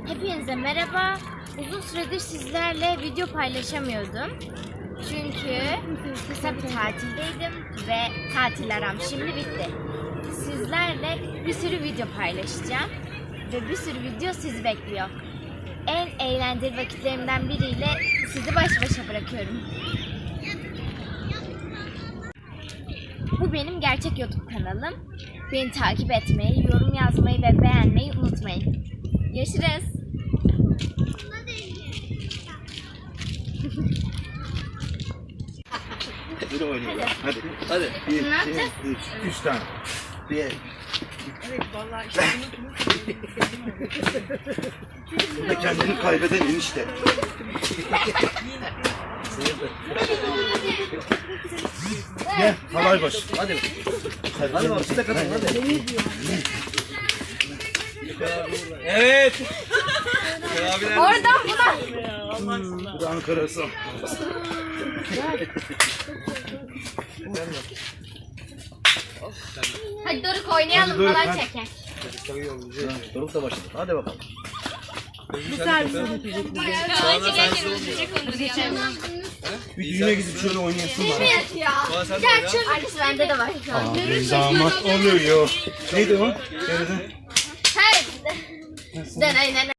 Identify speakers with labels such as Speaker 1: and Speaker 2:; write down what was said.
Speaker 1: Hepinize merhaba. Uzun süredir sizlerle video paylaşamıyordum. Çünkü kısa bir tatildeydim ve tatil aram şimdi bitti. Sizlerle bir sürü video paylaşacağım ve bir sürü video sizi bekliyor. En eğlenceli vakitlerimden biriyle sizi baş başa bırakıyorum. Bu benim gerçek YouTube kanalım. Beni takip etmeyi, yorum yazmayı. Görüşürüz.
Speaker 2: Hadi oynayalım. Hadi. Hadi. Bir,
Speaker 1: Ne yapacağız?
Speaker 2: iki, üç. Üç tane. Bir. Burada kendini kaybeden enişte. Gel, halay baş. Hadi. Hadi bak, siz de katılın hadi.
Speaker 3: Evet.
Speaker 1: Oradan buna.
Speaker 2: Bu da Ankara Asam.
Speaker 1: Hadi Doruk oynayalım
Speaker 2: Hadi Doruk,
Speaker 1: falan
Speaker 2: hadi.
Speaker 1: çeker.
Speaker 2: Doruk da başladı. Hadi bakalım. Bir düğüne gidip şöyle oynayasın var.
Speaker 3: Bana sen de oyna.
Speaker 1: Arkası bende de var.
Speaker 2: Abi damat oluyor. Neydi o? Nerede?
Speaker 1: 奶奶奶奶。